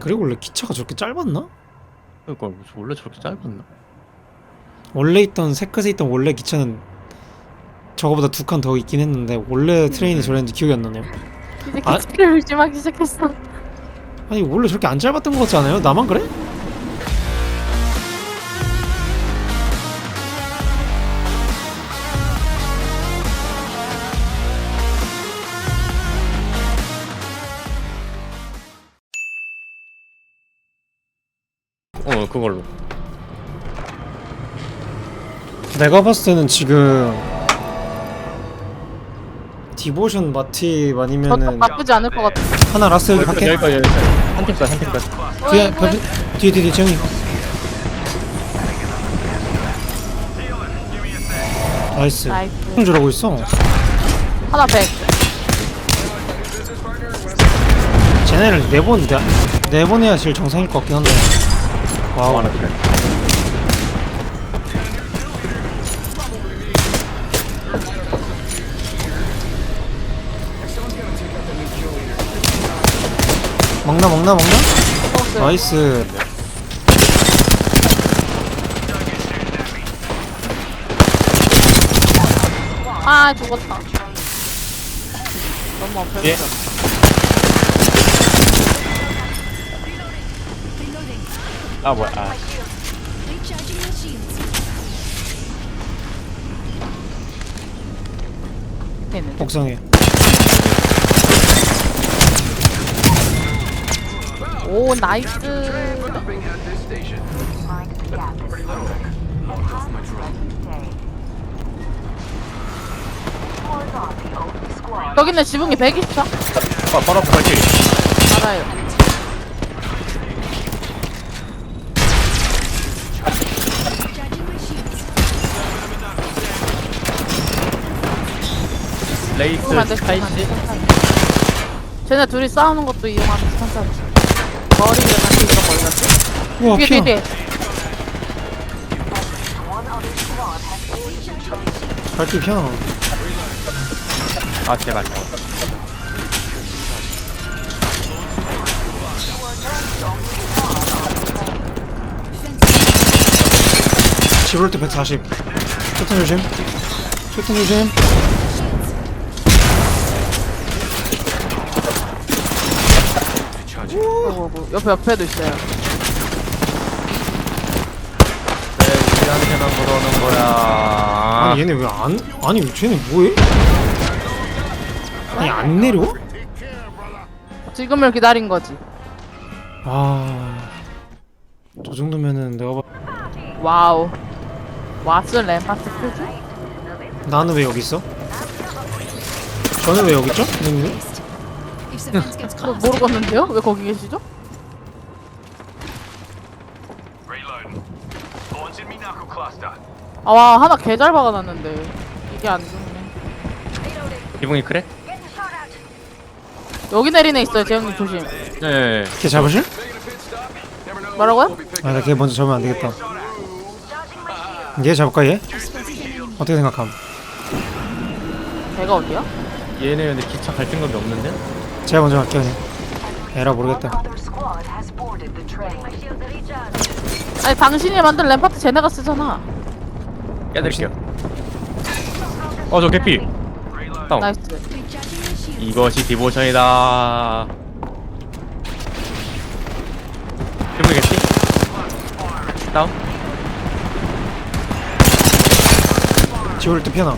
그리고 원래 기차가 저렇게 짧았나? 그러니까 원래 저렇게 짧았나? 원래 있던 세컷에 있던 원래 기차는 저거보다 두 칸 더 있긴 했는데 원래 트레인이 저랬는지 기억이 안 나네요. 이제 아? 기차를 의심하기 시작했어. 아니 원래 저렇게 안 짧았던 것 같지 않아요? 나만 그래? 어 그걸로. 내가 봤을 때는 지금 디보션 마티 아니면은 나쁘지 않을 것 같아. 하나 라스 여기 밖에 여기까지 여기까지. 한 팀까지 한 팀까지 뒤에 어, 벽- 뒤에 뒤에 뒤에 재영이. 나이스. 나이스. 형 저러고 있어. 하나 백. 쟤네를 네번 네번 해야 제일 정상일 것 같긴 한데 와우 먹나 먹나 먹나? 나이스 아 죽었다. 너무 아프다. 예. 아 뭐야 아. 옥상에 오 나이스. 여기는 지붕이 124? 아, 바로 앞에 발길이 알아요. 레이스 돼. 쟤네 둘이 싸우는 것도 이용하면 천천히. 머리를 같이 이런 거 올렸지? 우와 뒤에 뒤에 뒤에. 발길 피어 아 제발 집을 때 140. 쇼튼 조심. 쇼튼 조심. 어이구, 어이구. 옆에 옆에도 있어요. 왜 우리한테만 그러는 거야 아니 얘네 왜 안? 아니 쟤네 뭐해? 아니 안 내려? 지금을 기다린 거지. 아. 저 정도면은 내가 봐. 와우. 왓슨 램파스 퓨즈? 나는 왜 여기 있어? 저는 왜 여기 있죠? gets 뭐, 모르겠는데요? 왜 거기 계시죠? 아, 와, 하나 개잘 박아놨는데. 이게 안 죽네. 기분이 그래? 여기 내리네 있어요, 재영님 조심. 네 걔 잡으실? 뭐라고요? 아, 나걔 먼저 잡으면 안 되겠다. 얘 잡을까 얘? 어떻게 생각함? 걔가 어디야? 얘네 근데 기차 갈등급이 없는데? 제가 먼저 갈게요 그냥. 에라 모르겠다. 아니, 당신이 만든 램파트 쟤네가 쓰잖아. 깨드릴게요 어 저 개피 다운 나이스. 이것이 디보션이다 기분이 개피 다운 지울 때 피어나.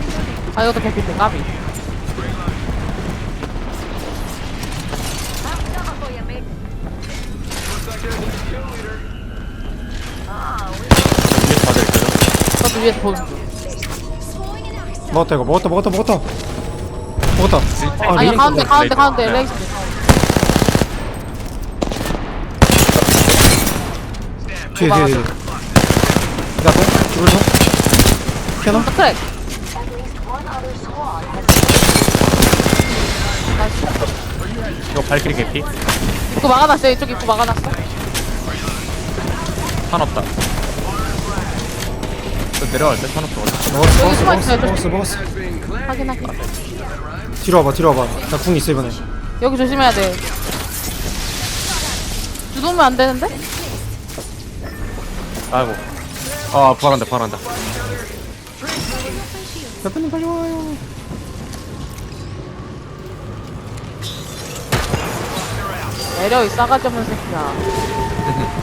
아, 이것도 개피인데, 까비. 위에서 보는 중. Axe. 먹었다 이거 먹었다 먹었다 먹었다. 먹었다. 아, 아니, 리... 가운데, 가운데, 가운데, 네. 레이스. 뒤에 뒤에 뒤에. 나도 지울 서 피어나. 트랙. 이거 발길이 개피 입구 막아놨어요, 이쪽 입구 막아놨어. 탄 없다 저 내려갈 때탄 없어 먹었어 여기 먹었어 숨어 먹었어 있어요, 먹었어 조심. 먹었어. 확인할게. 뒤로 와봐 뒤로 와봐. 나 궁 있어 이번에. 여기 조심해야 돼. 죽으면 안 되는데? 아이고. 아, 부활한다, 부활한다. 대표님 빨리 와요. 내려 이 싸가지 없는 새끼야.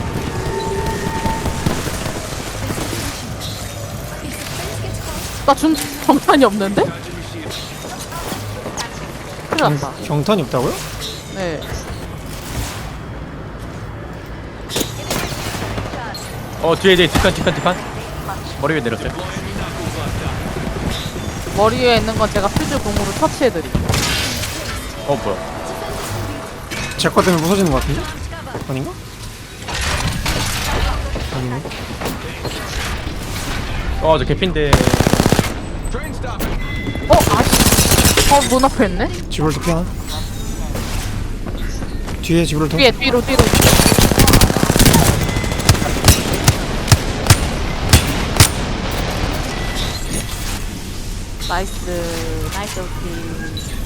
나준 정탄이 없는데? 큰일 났다. 경탄이 없다고요? 네. 어, 뒤에, 뒤에, 뒷칸, 뒷칸, 뒷칸. 머리 위에 내렸어요. 머리 위에 있는 건 제가 퓨즈 공으로 터치해드릴게요. 어, 뭐야. 제 거 때문에 부서지는 것 같은데? 아닌가? 아니네. 어, 저 개핀데. 어? 아씨. 어, 문 앞에 있네? 지불도 피하나? 뒤에 지불도 뒤에, 뒤로, 뒤로. 나이스, 나이스, 오키.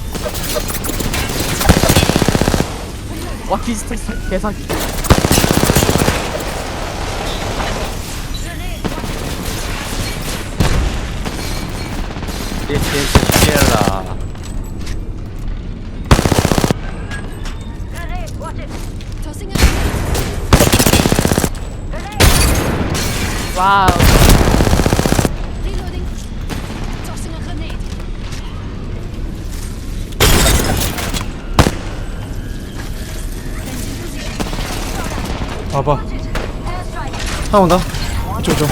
와, 비슷했어. 개사기. 라. 와우. 와봐. 하나 온다. 이쪽, 이쪽.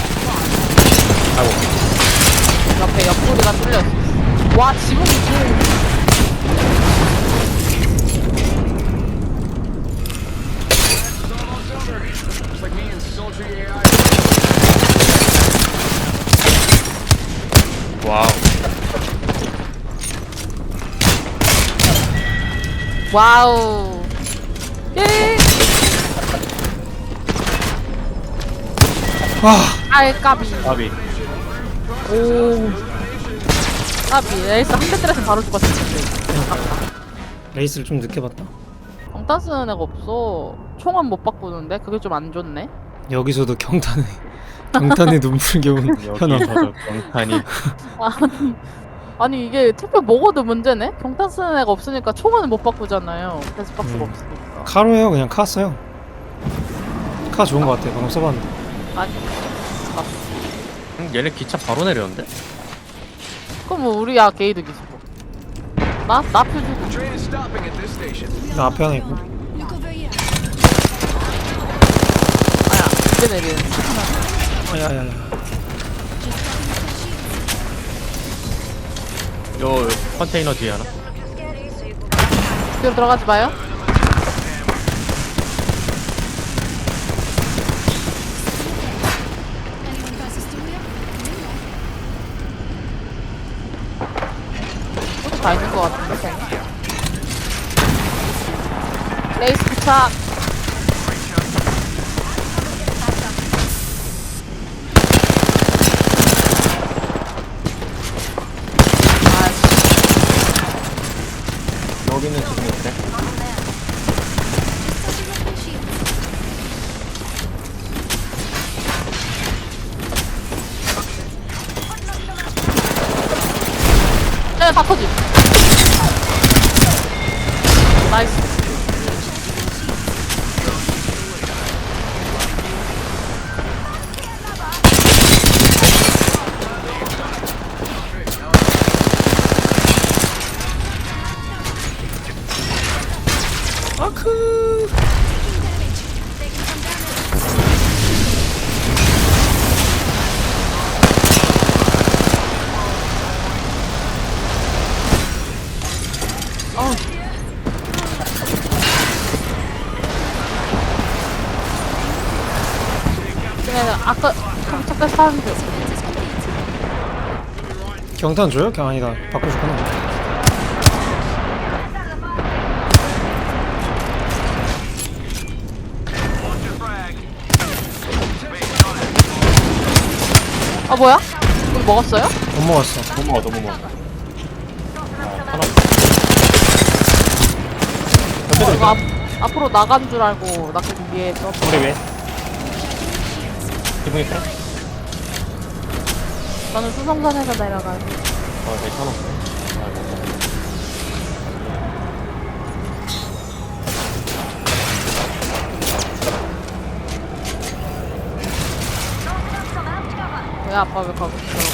옆에 옆구리가 뚫렸어. 와, 지붕이 그. 와우. 와우. 예. 와, 아이, 까비. 아비. 오. 까비. 에이스 한 대 때려서 바로 죽었을 텐데. 레이스를 좀 늦게 봤다. 경탄 쓰는 애가 없어. 총은 못 바꾸는데? 그게 좀 안 좋네. 여기서도 경탄에, 경탄에 눈물겨운 현황. 여기서도 경탄이. 아니, 아니 이게 특별 먹어도 문제네? 경탄 쓰는 애가 없으니까 총은 못 바꾸잖아요. 계속 박스가 음. 없으니까. 카로예요, 그냥 카 써요. 카 좋은 것 같아. 방금 써봤는데. 아니, 음, 얘네 기차 바로 내렸는데? 그럼 뭐 우리야 게이드 기수고. 나? 나 표주고. Train is stopping at this station. 나 앞에 하나 있고. 아야, 이제 내리는. 아, 야, 야, 야. 요 컨테이너 뒤에 하나. 뒤로 들어가지 마요. 다 있는 것 같은데, 쟤는. 레이스 부착. 여기는 지금 있대. Touching up my shield. 네, 다 터짐. 나이스. 아까 잠깐 사는 중. 경탄 줘요? 경 아니다. 바꿔줬구나. 아 뭐야? 우리 먹었어요? 못 먹었어. 못 먹어, 너무 먹어. 어, 이거 앞- 앞으로 나간 줄 알고 나 계속 위에 서 우리 왜? 기분이 그래? 저는 수성산에서 내려가요. 어. 아, 뭐. 왜 아빠 왜 가고 싶어?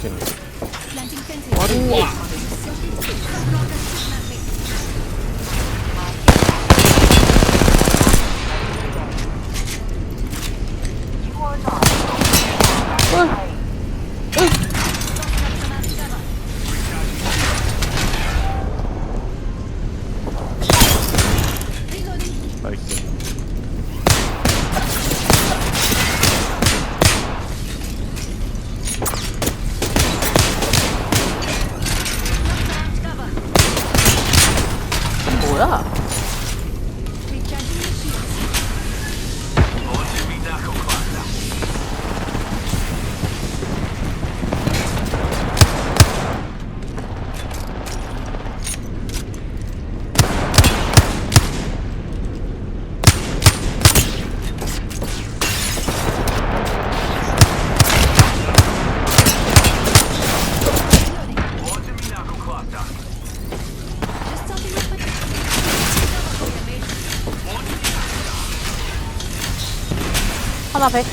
못했네. Planting 100.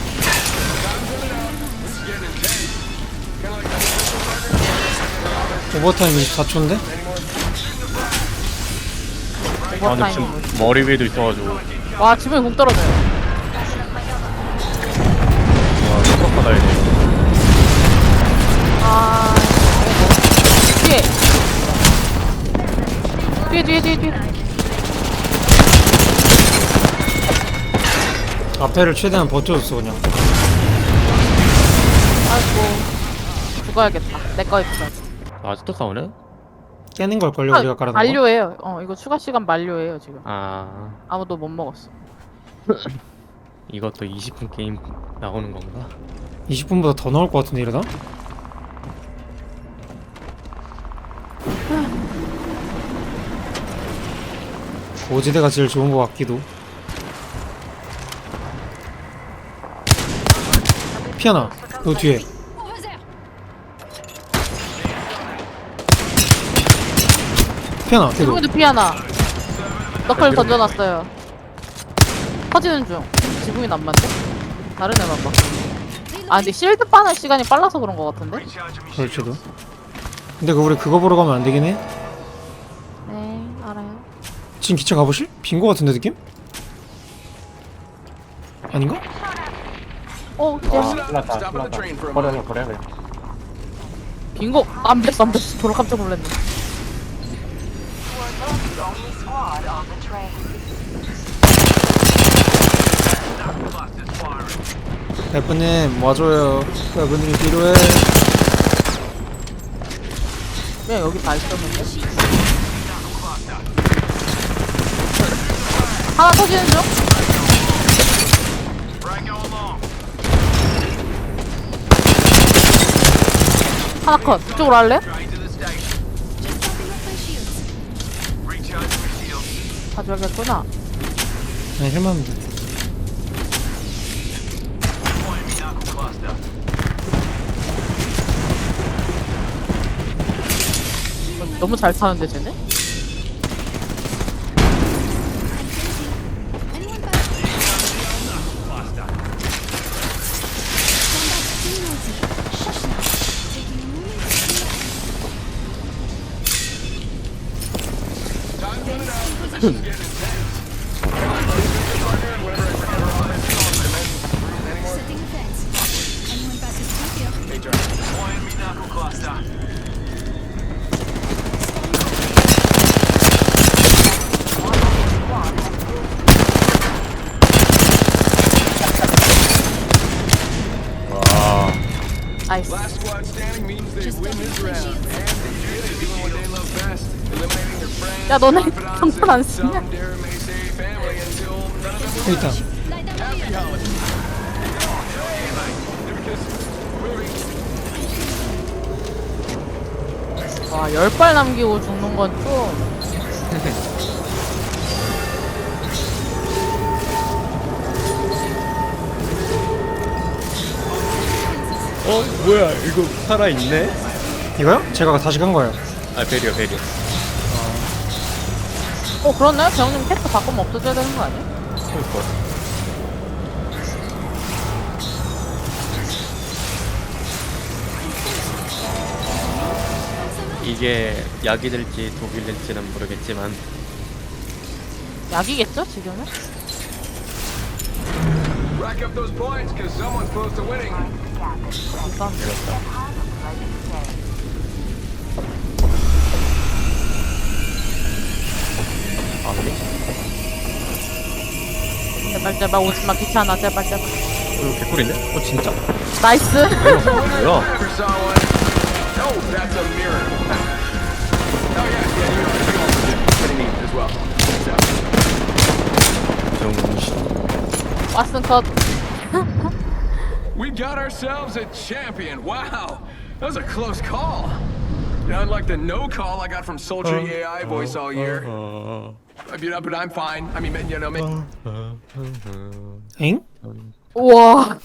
오버타임 24초인데? 아 근데 지금 머리 위에도 있어가지고 와 지면 공 떨어져요. 똑똑하다 이거 아. 뒤에. 뒤에, 뒤에, 뒤에, 뒤에. 앞에를 최대한 버텨줬어 그냥 아이고 죽어야겠다. 내거 있어. 아, 아직도 싸우네? 깨는 걸걸요 우리가 깔아놓은 거? 만료예요. 어 이거 추가 시간 만료예요 지금. 아, 아무도 못 먹었어. 이것도 20분 게임 나오는 건가? 20분보다 더 나올 것 같은데 이러다? 고지대가 제일 좋은 것 같기도 피아나 너 뒤에. 피아나 걔도 지붕에도 피하나. 너클 던져놨어요. 터지는 중. 지붕이 안 맞네. 다른 애만 봐. 아 근데 실드 빠는 시간이 빨라서 그런 것 같은데? 그럴지도 근데 그 우리 그거 보러 가면 안 되긴 해? 네 알아요. 지금 기차 가보실? 빈 거 같은데 느낌? 아닌가? 어 이제 for a moment. 버려야 돼. 빙고 안 됐어 안 됐어. 졸라 깜짝 놀랐네. 대표님 와줘요 여러분들이 필요해 그냥 여기 다 있었는데. 하나 터지는 중. 하나 컷. 이쪽으로 할래? 가져야겠구나. 그냥 힐만 돼. 너무 잘 타는데 쟤네? Last squad standing means they win this round. 야, 너네 정찰 안 쓰냐? moving 와, 열 발 남기고 죽는 건 좀. 어 뭐야 이거 살아 있네? 이거요? 제가 다시 간 거예요 아 베리어 베리 어. 어, 그렇네? 배우님 캐릭터 바꾸면 없어져야 되는 거 아니야? 그러니까. 이게 약이 될지 독이 될지는 모르겠지만 약이겠죠, 지금은? rack up those points because someone's close to winning. 감사합니다. 제발, 제발 오지마. 귀찮아. 제발, 제발. 이거 개꿀인데? 어 진짜? 나이스. 뭐야? Never saw one. Oh, that's a mirror. oh, yeah, yeah, you know, it's pretty neat as well. 정신. 왓슨 컷. We got ourselves a champion. Wow. That was a close call. Unlike the no call I got from sultry AI voice all year. 어... I mean, but I'm fine. I mean, you know, maybe. 엥? 우와.